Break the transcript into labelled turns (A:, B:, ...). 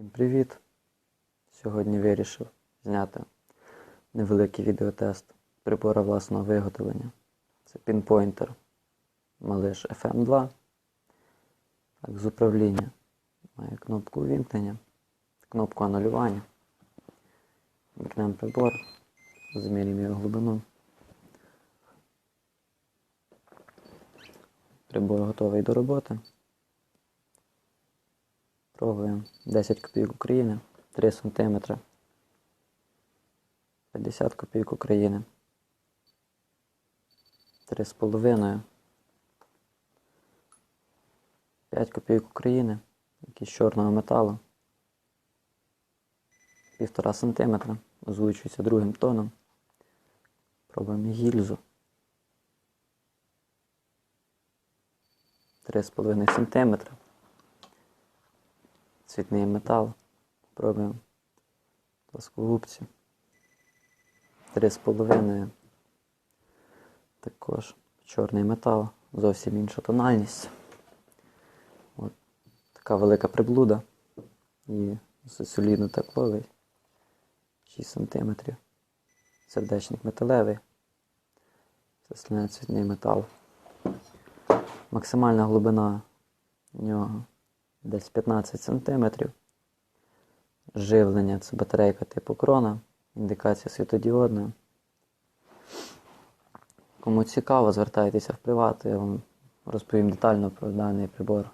A: Всім привіт! Сьогодні вирішив зняти невеликий відеотест прибора власного виготовлення. Це пінпойнтер Малиш FM2. Так, з управління має кнопку увімкнення, кнопку анулювання. Вікнемо прибор, змірюємо його глибину. Прибор готовий до роботи. Пробуємо. 10 копійок України, 3 см, 50 копійок України, 3,5, 5 копійок України, якісь чорного металу, 1,5 см, озвучується другим тоном. Пробуємо гільзу. 3,5 см цвітний метал. Пробуємо плоскогубці. Три з половиною. Також чорний метал, зовсім інша тональність. От така велика приблуда. І солідно тепловий. 6 см. Сердечник металевий. Це цвітний метал. Максимальна глибина нього десь 15 см. Живлення це батарейка типу крона, індикація світодіодна. Кому цікаво, звертайтеся в приват, я вам розповім детально про даний прибор.